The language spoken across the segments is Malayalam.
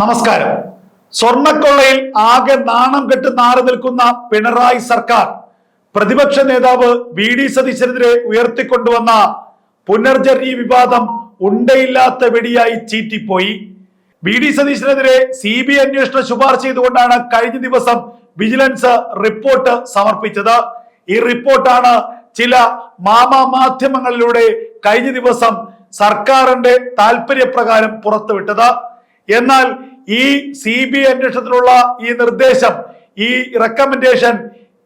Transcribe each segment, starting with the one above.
നമസ്കാരം. സ്വർണക്കൊള്ളയിൽ ആകെ നാണം കെട്ട് നാറി നിൽക്കുന്ന പിണറായി സർക്കാർ പ്രതിപക്ഷ നേതാവ് വി ഡി സതീശനെതിരെ ഉയർത്തിക്കൊണ്ടുവന്ന പുനർജരി വിവാദം ഉണ്ടയില്ലാത്ത വെടിയായി ചീറ്റിപ്പോയി. വി ഡി സതീശനെതിരെ സി ബി ഐ അന്വേഷണം ശുപാർശ ചെയ്തുകൊണ്ടാണ് കഴിഞ്ഞ ദിവസം വിജിലൻസ് റിപ്പോർട്ട് സമർപ്പിച്ചത്. ഈ റിപ്പോർട്ടാണ് ചില മാമാ മാധ്യമങ്ങളിലൂടെ കഴിഞ്ഞ ദിവസം സർക്കാരിന്റെ താല്പര്യപ്രകാരം പുറത്തുവിട്ടത്. എന്നാൽ ഈ സി ബി ഐ അന്വേഷണത്തിലുള്ള ഈ നിർദ്ദേശം ഈ റെക്കമെൻഡേഷൻ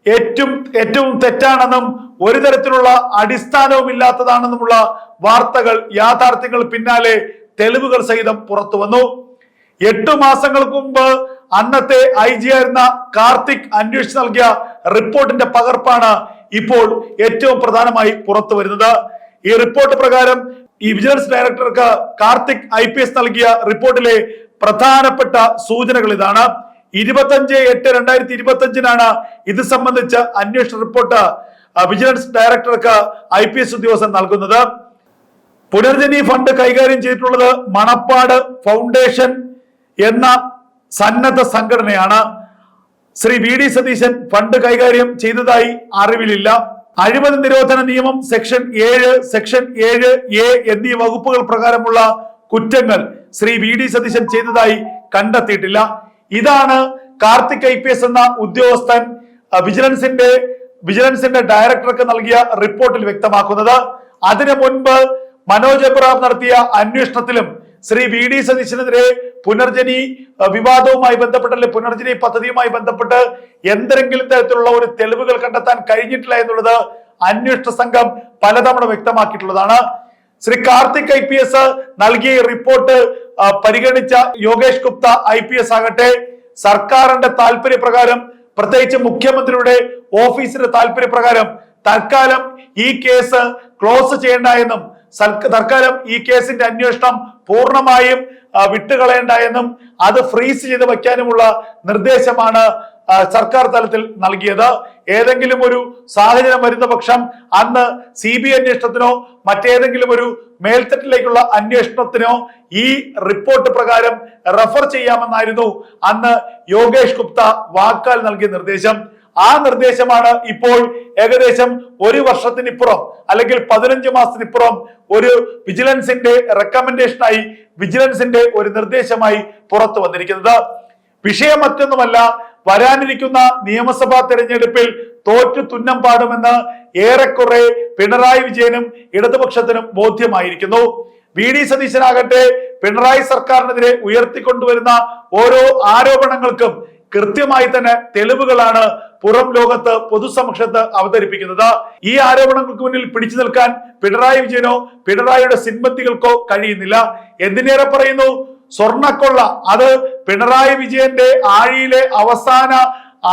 ഏറ്റവും ഏറ്റവും തെറ്റാണെന്നും ഒരു തരത്തിലുള്ള അടിസ്ഥാനവും ഇല്ലാത്തതാണെന്നുമുള്ള വാർത്തകൾ യാഥാർത്ഥ്യങ്ങൾ പിന്നാലെ തെളിവുകൾ സഹിതം പുറത്തു വന്നു. എട്ടു മാസങ്ങൾക്ക് മുമ്പ് അന്നത്തെ ഐ ജി ആയിരുന്ന കാർത്തിക് അന്വേഷിച്ച് നൽകിയ റിപ്പോർട്ടിന്റെ പകർപ്പാണ് ഇപ്പോൾ ഏറ്റവും പ്രധാനമായി പുറത്തു വരുന്നത്. ഈ റിപ്പോർട്ട് പ്രകാരം ഈ വിജിലൻസ് ഡയറക്ടർക്ക് കാർത്തിക് ഐ പി എസ് നൽകിയ റിപ്പോർട്ടിലെ പ്രധാനപ്പെട്ട സൂചനകൾ ഇതാണ്. ഇരുപത്തഞ്ച് എട്ട് രണ്ടായിരത്തി ഇരുപത്തി അഞ്ചിനാണ് ഇത് സംബന്ധിച്ച അന്വേഷണ റിപ്പോർട്ട് വിജിലൻസ് ഡയറക്ടർക്ക് ഐ പി എസ് ഉദ്യോഗസ്ഥൻ നൽകുന്നത്. പുനർജനി ഫണ്ട് കൈകാര്യം ചെയ്തിട്ടുള്ളത് മണപ്പാട് ഫൗണ്ടേഷൻ എന്ന സന്നദ്ധ സംഘടനയാണ്. Shri V D Satheesan fund കൈകാര്യം ചെയ്തതായി അറിവിലില്ല. അഴിമതി നിരോധന നിയമം സെക്ഷൻ ഏഴ് സെക്ഷൻ ഏഴ് എ എന്നീ വകുപ്പുകൾ പ്രകാരമുള്ള കുറ്റങ്ങൾ ശ്രീ വി ഡി സതീശൻ ചെയ്തതായി കണ്ടെത്തിയിട്ടില്ല. ഇതാണ് കാർത്തിക് ഐ പി എസ് എന്ന ഉദ്യോഗസ്ഥൻ വിജിലൻസിന്റെ വിജിലൻസിന്റെ ഡയറക്ടർക്ക് നൽകിയ റിപ്പോർട്ടിൽ വ്യക്തമാക്കുന്നത്. അതിനു മുൻപ് മനോജ് എബ്രഹാം നടത്തിയ അന്വേഷണത്തിലും ശ്രീ വി ഡി സതീശനെതിരെ പുനർജനി വിവാദവുമായി ബന്ധപ്പെട്ട് അല്ലെങ്കിൽ പുനർജനി പദ്ധതിയുമായി ബന്ധപ്പെട്ട് എന്തെങ്കിലും തരത്തിലുള്ള ഒരു തെളിവുകൾ കണ്ടെത്താൻ കഴിഞ്ഞിട്ടില്ല എന്നുള്ളത് അന്വേഷണ സംഘം പലതവണ വ്യക്തമാക്കിയിട്ടുള്ളതാണ്. Shri Karthik I P S നൽകിയ റിപ്പോർട്ട് പരിഗണിച്ച Yogesh Gupta I P S ആകട്ടെ സർക്കാരിന്റെ താല്പര്യപ്രകാരം പ്രത്യേകിച്ച് മുഖ്യമന്ത്രിയുടെ ഓഫീസിന്റെ താല്പര്യപ്രകാരം തൽക്കാലം ഈ കേസ് ക്ലോസ് ചെയ്യേണ്ട എന്നും തൽക്കാലം ഈ കേസിന്റെ അന്വേഷണം പൂർണമായും വിട്ടുകളയേണ്ട എന്നും അത് ഫ്രീസ് ചെയ്ത് വയ്ക്കാനുമുള്ള നിർദ്ദേശമാണ് സർക്കാർ തലത്തിൽ നൽകിയത്. ഏതെങ്കിലും ഒരു സാഹചര്യം വരുന്ന പക്ഷം അന്ന് സി ബി അന്വേഷണത്തിനോ മറ്റേതെങ്കിലും ഒരു മേൽത്തട്ടിലേക്കുള്ള അന്വേഷണത്തിനോ ഈ റിപ്പോർട്ട് പ്രകാരം റെഫർ ചെയ്യാമെന്നായിരുന്നു അന്ന് യോഗേഷ് ഗുപ്ത വാക്കാൽ നൽകിയ നിർദ്ദേശം. ആ നിർദ്ദേശമാണ് ഇപ്പോൾ ഏകദേശം ഒരു വർഷത്തിനിപ്പുറം അല്ലെങ്കിൽ പതിനഞ്ച് മാസത്തിനിപ്പുറം ഒരു വിജിലൻസിന്റെ റെക്കമെൻഡേഷനായി വിജിലൻസിന്റെ ഒരു നിർദ്ദേശമായി പുറത്തു വന്നിരിക്കുന്നത്. വിഷയം മറ്റൊന്നുമല്ല വരാനിരിക്കുന്ന നിയമസഭാ തെരഞ്ഞെടുപ്പിൽ തോറ്റു തുന്നം പാടുമെന്ന് ഏറെക്കുറെ പിണറായി വിജയനും ഇടതുപക്ഷത്തിനും ബോധ്യമായിരിക്കുന്നു. വി ഡി സതീശനാകട്ടെ പിണറായി സർക്കാരിനെതിരെ ഉയർത്തിക്കൊണ്ടുവരുന്ന ഓരോ ആരോപണങ്ങൾക്കും കൃത്യമായി തന്നെ തെളിവുകളാണ് പുറം ലോകത്ത് പൊതുസമക്ഷത്ത് അവതരിപ്പിക്കുന്നത്. ഈ ആരോപണങ്ങൾക്ക് മുന്നിൽ പിടിച്ചു നിൽക്കാൻ പിണറായി വിജയനോ പിണറായിയുടെ സിൻമത്തികൾക്കോ കഴിയുന്നില്ല. എന്തിനേറെ പറയുന്നു? സ്വർണക്കൊള്ള അത് പിണറായി വിജയന്റെ ആഴിയിലെ അവസാന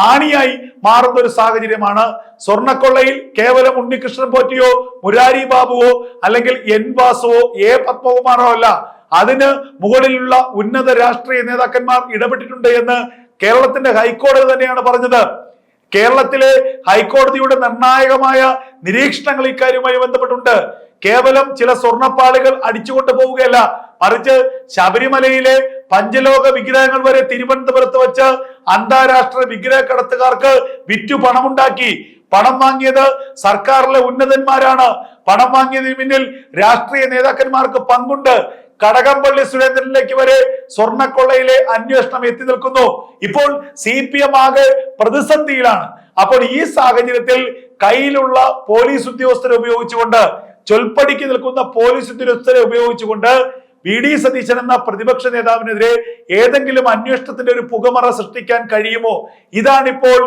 ആണിയായി മാറുന്ന ഒരു സാഹചര്യമാണ്. സ്വർണക്കൊള്ളയിൽ കേവലം ഉണ്ണികൃഷ്ണൻ പോറ്റിയോ മുരാരി ബാബുവോ അല്ലെങ്കിൽ എൻ വാസുവോ എ പത്മകുമാറോ അല്ല. അതിന് മുകളിലുള്ള ഉന്നത രാഷ്ട്രീയ നേതാക്കന്മാർ ഇടപെട്ടിട്ടുണ്ട് എന്ന് കേരളത്തിന്റെ ഹൈക്കോടതി തന്നെയാണ് പറഞ്ഞത്. കേരളത്തിലെ ഹൈക്കോടതിയുടെ നിർണായകമായ നിരീക്ഷണങ്ങൾ ഇക്കാര്യവുമായി ബന്ധപ്പെട്ടുണ്ട്. കേവലം ചില സ്വർണപ്പാളികൾ അടിച്ചുകൊണ്ട് പോവുകയല്ല. മറിച്ച് ശബരിമലയിലെ പഞ്ചലോക വിഗ്രഹങ്ങൾ വരെ തിരുവനന്തപുരത്ത് വെച്ച് അന്താരാഷ്ട്ര വിഗ്രഹ കടത്തുകാർക്ക് വിറ്റു പണമുണ്ടാക്കി. പണം വാങ്ങിയത് സർക്കാരിലെ ഉന്നതന്മാരാണ്. പണം വാങ്ങിയതിന് പിന്നിൽ രാഷ്ട്രീയ നേതാക്കന്മാർക്ക് പങ്കുണ്ട്. കടകംപള്ളി സുരേന്ദ്രനിലേക്ക് വരെ സ്വർണക്കൊള്ളയിലെ അന്വേഷണം എത്തി നിൽക്കുന്നു. ഇപ്പോൾ സി പി എം ആകെ പ്രതിസന്ധിയിലാണ്. അപ്പോൾ ഈ സാഹചര്യത്തിൽ കയ്യിലുള്ള പോലീസ് ഉദ്യോഗസ്ഥരെ ഉപയോഗിച്ചുകൊണ്ട് ചൊൽപ്പടിക്ക് നിൽക്കുന്ന പോലീസ് ഉദ്യോഗസ്ഥരെ ഉപയോഗിച്ചുകൊണ്ട് വി ഡി സതീശൻ എന്ന പ്രതിപക്ഷ നേതാവിനെതിരെ ഏതെങ്കിലും അന്വേഷണത്തിന്റെ ഒരു പുകമറ സൃഷ്ടിക്കാൻ കഴിയുമോ? ഇതാണിപ്പോൾ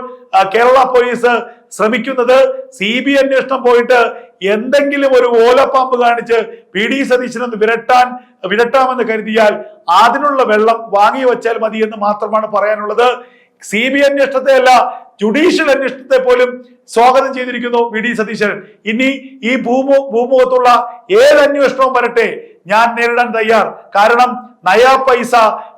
കേരള പോലീസ് ശ്രമിക്കുന്നത്. സി ബി അന്വേഷണം പോയിട്ട് എന്തെങ്കിലും ഒരു ഓലപ്പാമ്പ് കാണിച്ച് പി ഡി സതീശനൊന്ന് വിരട്ടാൻ വിരട്ടാമെന്ന് കരുതിയാൽ അതിനുള്ള വെള്ളം വാങ്ങി വച്ചാൽ മതി എന്ന് മാത്രമാണ് പറയാനുള്ളത്. സി ബി അന്വേഷണത്തെ അല്ല ജുഡീഷ്യൽ അന്വേഷണത്തെ പോലും സ്വാഗതം ചെയ്തിരിക്കുന്നു വി ഡി സതീശൻ. ഇനി ഈ ഭൂമു ഭൂമുഖത്തുള്ള ഏത് അന്വേഷണവും വരട്ടെ ഞാൻ നേരിടാൻ തയ്യാർ. കാരണം നയാ പൈസ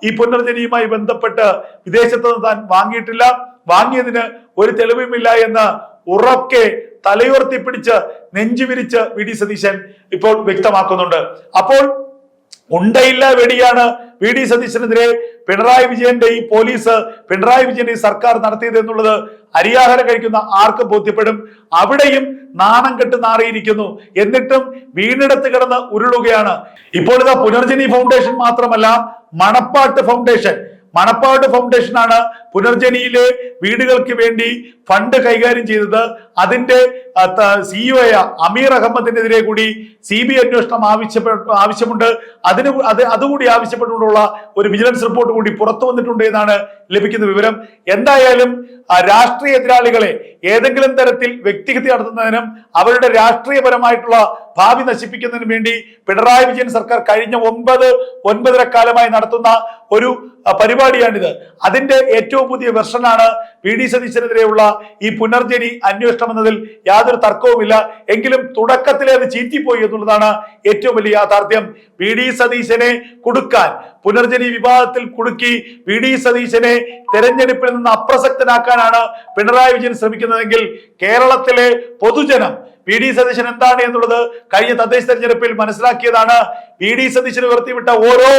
ഈ പുനർജനിയുമായി ബന്ധപ്പെട്ട് വിദേശത്ത് നിന്ന് താൻ വാങ്ങിയിട്ടില്ല. വാങ്ങിയതിന് ഒരു തെളിവുമില്ല എന്ന് ഉറക്കെ തലയുയർത്തി പിടിച്ച് നെഞ്ചു വിരിച്ച് വി ഡി സതീശൻ ഇപ്പോൾ വ്യക്തമാക്കുന്നുണ്ട്. അപ്പോൾ ഉണ്ടയില്ല വെടിയാണ് വി ഡി സതീശനെതിരെ പിണറായി വിജയന്റെ ഈ പോലീസ് പിണറായി വിജയന്റെ ഈ സർക്കാർ നടത്തിയത് എന്നുള്ളത് അരിയാഹാരം കഴിക്കുന്ന ആർക്കും ബോധ്യപ്പെടും. അവിടെയും നാണം കെട്ട് നാറിയിരിക്കുന്നു. എന്നിട്ടും വീണിടത്ത് കിടന്ന് ഉരുളുകയാണ്. ഇപ്പോഴത്തെ പുനർജനി ഫൗണ്ടേഷൻ മാത്രമല്ല മണപ്പാട്ട് ഫൗണ്ടേഷൻ മണപ്പാട് ഫൗണ്ടേഷൻ ആണ് പുനർജനിയിലെ വീടുകൾക്ക് വേണ്ടി ഫണ്ട് കൈകാര്യം ചെയ്തത്. അതിന്റെ സിഇഒ അമീർ അഹമ്മദിനെതിരെ കൂടി സി ബി അന്വേഷണം ആവശ്യപ്പെട്ട ആവശ്യമുണ്ട്. അതിന് അത് അതുകൂടി ആവശ്യപ്പെട്ടുകൊണ്ടുള്ള ഒരു വിജിലൻസ് റിപ്പോർട്ട് കൂടി പുറത്തു വന്നിട്ടുണ്ട് എന്നാണ് ലഭിക്കുന്ന വിവരം. എന്തായാലും രാഷ്ട്രീയ എതിരാളികളെ ഏതെങ്കിലും തരത്തിൽ വ്യക്തിഹത്യ നടത്തുന്നതിനും അവരുടെ രാഷ്ട്രീയപരമായിട്ടുള്ള ഭാവി നശിപ്പിക്കുന്നതിനും വേണ്ടി പിണറായി വിജയൻ സർക്കാർ കഴിഞ്ഞ ഒമ്പത് ഒൻപതര കാലമായി നടത്തുന്ന ഒരു പരിപാടിയാണിത്. അതിന്റെ ഏറ്റവും പുതിയ വെർഷനാണ് വി ഡി സതീശനെതിരെയുള്ള ഈ പുനർജനി അന്വേഷണം എന്നതിൽ യാതൊരു തർക്കവുമില്ല. എങ്കിലും തുടക്കത്തിലെ അത് ചീറ്റിപ്പോയി എന്നുള്ളതാണ് ഏറ്റവും വലിയ യാഥാർത്ഥ്യം. വി ഡി സതീശനെ കൊടുക്കാൻ പുനർജനി വിവാദത്തിൽ കുടുക്കി വി ഡി സതീശനെ തെരഞ്ഞെടുപ്പിൽ നിന്ന് അപ്രസക്തനാക്കാനാണ് പിണറായി വിജയൻ ശ്രമിക്കുന്നതെങ്കിൽ കേരളത്തിലെ പൊതുജനം വി ഡി സതീശൻ എന്താണ് എന്നുള്ളത് കഴിഞ്ഞ തദ്ദേശ തെരഞ്ഞെടുപ്പിൽ മനസ്സിലാക്കിയതാണ്. പി ഡി സതീശൻ ഉയർത്തിവിട്ട ഓരോ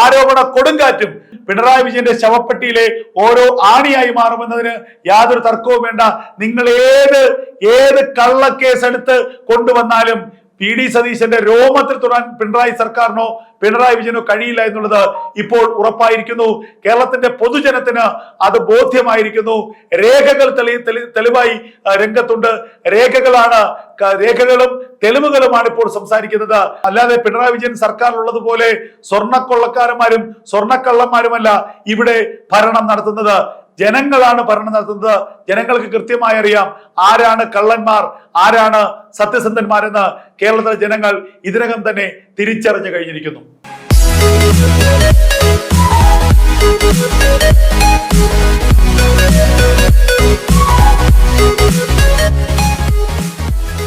ആരോപണ കൊടുങ്കാറ്റും പിണറായി വിജയന്റെ ശവപ്പെട്ടിയിലെ ഓരോ ആണിയായി മാറുമെന്നതിന് യാതൊരു തർക്കവും വേണ്ട. നിങ്ങൾ ഏത് ഏത് കള്ളക്കേസ് എടുത്ത് കൊണ്ടുവന്നാലും പി ഡി സതീശന്റെ രോമത്തിൽ തൊടാൻ പിണറായി സർക്കാരിനോ പിണറായി വിജയനോ കഴിയില്ല എന്നുള്ളത് ഇപ്പോൾ ഉറപ്പായിരിക്കുന്നു. കേരളത്തിന്റെ പൊതുജനത്തിന് അത് ബോധ്യമായിരിക്കുന്നു. രേഖകൾ തെളി- തെളിവായി രംഗത്തുണ്ട്. രേഖകളാണ് രേഖകളും തെളിവുകളുമാണ് ഇപ്പോൾ സംസാരിക്കുന്നത്. അല്ലാതെ പിണറായി വിജയൻ സർക്കാരിലുള്ളതുപോലെ സ്വർണക്കൊള്ളക്കാരന്മാരും സ്വർണക്കള്ളന്മാരുമല്ല ഇവിടെ ഭരണം നടത്തുന്നത്. ജനങ്ങളാണ് ഭരണം നടത്തുന്നത്. ജനങ്ങൾക്ക് കൃത്യമായി അറിയാം ആരാണ് കള്ളന്മാർ ആരാണ് സത്യസന്ധന്മാരെന്ന് കേരളത്തിലെ ജനങ്ങൾ ഇതിനകം തന്നെ തിരിച്ചറിഞ്ഞു കഴിഞ്ഞിരിക്കുന്നു.